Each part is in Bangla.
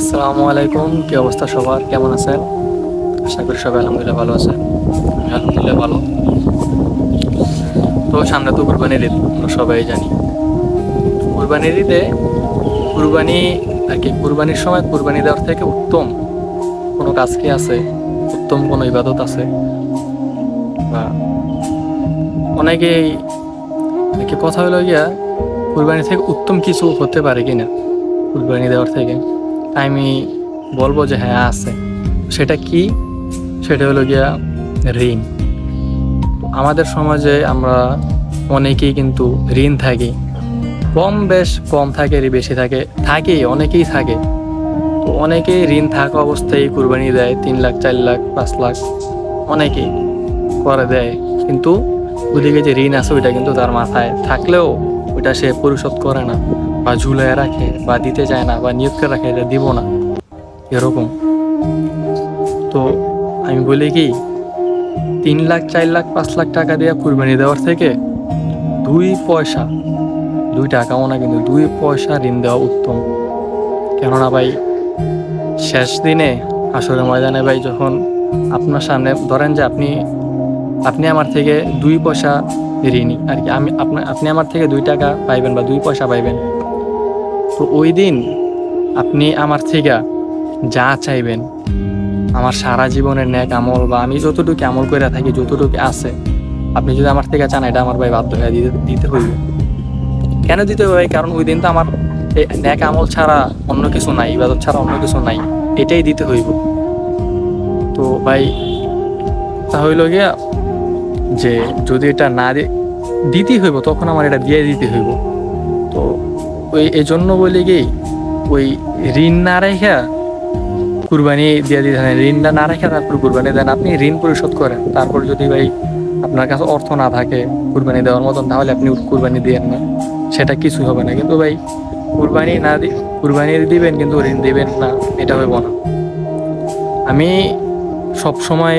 আসসালামু আলাইকুম, কি অবস্থা সবার? কেমন আছেন? আশা করি সবাই আলহামদুলিল্লাহ ভালো আছেন। আলহামদুলিল্লাহ ভালো। তো সামনে তো কুরবানির ঈদ, আমরা সবাই জানি। কুরবানির ঈদে কুরবানি আর কি, কুরবানির সময় কুরবানি দেওয়ার থেকে উত্তম কোনো কাজ কি আছে? উত্তম কোনো ইবাদত আছে? বা অনেকেই কথা হলো গিয়া, কুরবানি থেকে উত্তম কিছু হতে পারে কিনা? কুরবানি দেওয়ার থেকে। আমি বলব যে হ্যাঁ আছে। সেটা কি? সেটা হলো গিয়া ঋণ। আমাদের সমাজে আমরা অনেকেই কিন্তু ঋণ থাকি। কম বেশ কম থাকে বেশি থাকে। থাকেই, অনেকেই থাকে। তো অনেকেই ঋণ থাকা অবস্থায় কুরবানি দেয়, তিন লাখ, চার লাখ, পাঁচ লাখ। অনেকেই করে দেয়। কিন্তু ওদিকে যে ঋণ আছে, ওইটা কিন্তু তার মাথায় থাকলেও ওইটা সে পরিশোধ করে না। বা ঝুলায় রাখে বা দিতে চায় না বা নিয়োগ করে রাখে, এটা দিব না। এরকম। তো আমি বলি কি, তিন লাখ, চার লাখ, পাঁচ লাখ টাকা দিয়ে কুরবানি দেওয়ার থেকে দুই পয়সা, দুই টাকাও না কিন্তু দুই পয়সা ঋণ দেওয়া উত্তম। কেননা ভাই, শেষ দিনে আসলে ময়দানে ভাই যখন আপনার সামনে, ধরেন যে আপনি আপনি আমার থেকে দুই পয়সা ঋণী, আর কি আমি, আপনি আপনি আমার থেকে দুই টাকা পাইবেন বা দুই পয়সা পাইবেন। তো ওই দিন আপনি আমার থেকে যা চাইবেন, আমার সারা জীবনের ন্যাক আমল বা আমি যতটুকু আমল করে থাকি, যতটুকু আছে, আপনি যদি আমার থেকে চান, এটা আমার ভাই বাধ্য হয়ে দিতে দিতে হইবে। কেন দিতে হবে কারণ ওই দিন তো আমার ন্যাক আমল ছাড়া অন্য কিছু নাই, ইবাদত ছাড়া অন্য কিছু নাই, এটাই দিতে হইব। তো ভাই, তা হইল গিয়া যে যদি এটা না দিতেই হইব, তখন আমার এটা দিয়ে দিতে হইব। ওই এই জন্য বলি কি, ওই ঋণ না রেখা কুরবানি দিয়ে দিতে হয় ঋণটা না রেখে তারপর কুরবানি দেন। আপনি ঋণ পরিশোধ করেন। তারপর যদি ভাই আপনার কাছে অর্থ না থাকে কুরবানি দেওয়ার মতন, তাহলে আপনি কুরবানি দিয়েন না। সেটা কিছুই হবে না। কিন্তু ভাই কুরবানি না দি, কুরবানি দিবেন কিন্তু ঋণ দিবেন না। এটা হবে না। আমি সব সময়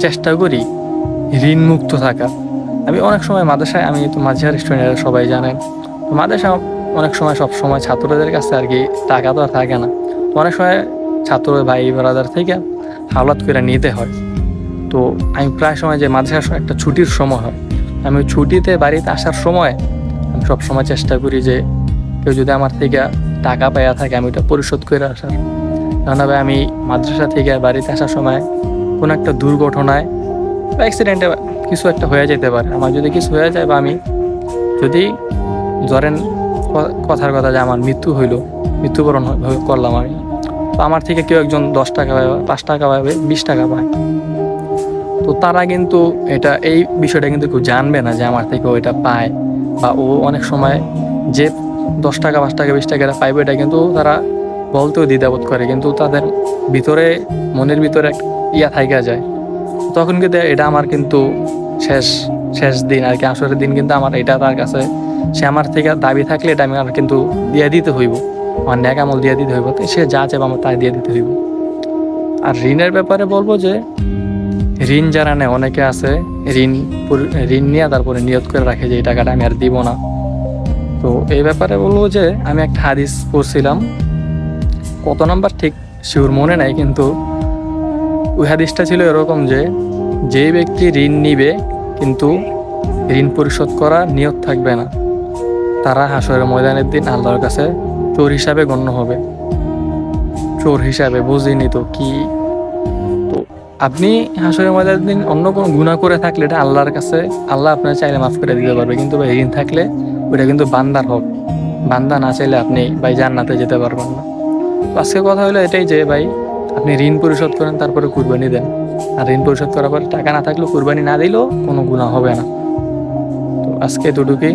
চেষ্টা করি ঋণ মুক্ত থাকা আমি অনেক সময় মাদ্রাসায়, আমি তো মাঝিহার স্টুডেন্টরা সবাই জানেন। মাদ্রাসা অনেক সময় সব সময় ছাত্রদের কাছে আর কি টাকা তো আর থাকে না। তো অনেক সময় ছাত্র ভাই ব্রাদার থেকে হাওলাত করে নিতে হয়। তো আমি প্রায় সময় যে মাদ্রাসার একটা ছুটির সময় হয়, আমি ছুটিতে বাড়িতে আসার সময় আমি সব সময় চেষ্টা করি যে কেউ যদি আমার থেকে টাকা পাইয়া থাকে আমি ওটা পরিশোধ করে আসার। কেননা আমি মাদ্রাসা থেকে বাড়িতে আসার সময় কোনো একটা দুর্ঘটনায় বা অ্যাক্সিডেন্টে কিছু একটা হয়ে যেতে পারে। আমার যদি কিছু হয়ে যায় বা আমি যদি ধরেন কথার কথা যে আমার মৃত্যু হইল, মৃত্যুবরণ করলাম আমি। তো আমার থেকে কেউ একজন দশ টাকা পাবে পাঁচ টাকা পাবে বিশ টাকা পায়। তো তারা কিন্তু এটা, এই বিষয়টা কিন্তু কেউ জানবে না যে আমার থেকে ও এটা পায় বা ও অনেক সময় যে দশ টাকা, পাঁচ টাকা, বিশ টাকা এটা পাইবে, এটা কিন্তু তারা বলতেও দ্বিধাবোধ করে। কিন্তু তাদের ভিতরে, মনের ভিতরে এক ইয়া থাইকা যায়। তখন কিন্তু এটা আমার কিন্তু শেষ শেষ দিন আর কি, আসরের দিন কিন্তু আমার এটা তার কাছে সে আমার থেকে দাবি থাকলে এটা আমি আর কিন্তু দিয়ে দিতে হইব। আমার ন্যাক আমল দিয়ে দিতে হইব। সে যা চাইবে আমার তাই দিয়ে দিতে হইব। আর ঋণের ব্যাপারে বলব যে, ঋণ যারা নেয়, অনেকে আছে ঋণ ঋণ নিয়ে তারপরে নিয়ত করে রাখে যে এই টাকাটা আমি আর দিব না। তো এই ব্যাপারে বলব যে, আমি একটা হাদিস পড়ছিলাম। কত নাম্বার ঠিক শিওর মনে নাই, কিন্তু ওই হাদিসটা ছিল এরকম যে যে ব্যক্তি ঋণ নিবে, কিন্তু ঋণ পরিশোধ করা নিয়ত থাকবে না। তারা হাসরের ময়দানের দিন আল্লাহর কাছে চোর হিসাবে গণ্য হবে। চোর হিসাবে বুঝিনি তো কি? তো আপনি হাসরের ময়দানের দিন অন্য কোনো গুণা করে থাকলে এটা আল্লাহর কাছে, আল্লাহ আপনার চাইলে মাফ করে দিতে পারবে। কিন্তু ভাই ঋণ থাকলে ওইটা কিন্তু বান্দার হোক। বান্দা না চাইলে আপনি ভাই জান্নাতে যেতে পারবেন না। আজকে কথা হলো এটাই যে ভাই, আপনি ঋণ পরিশোধ করেন, তারপরে কুরবানি দেন। আর ঋণ পরিশোধ করার পর টাকা না থাকলেও কুরবানি না দিলেও কোনো গুণা হবে না। তো আজকে দুটুকুই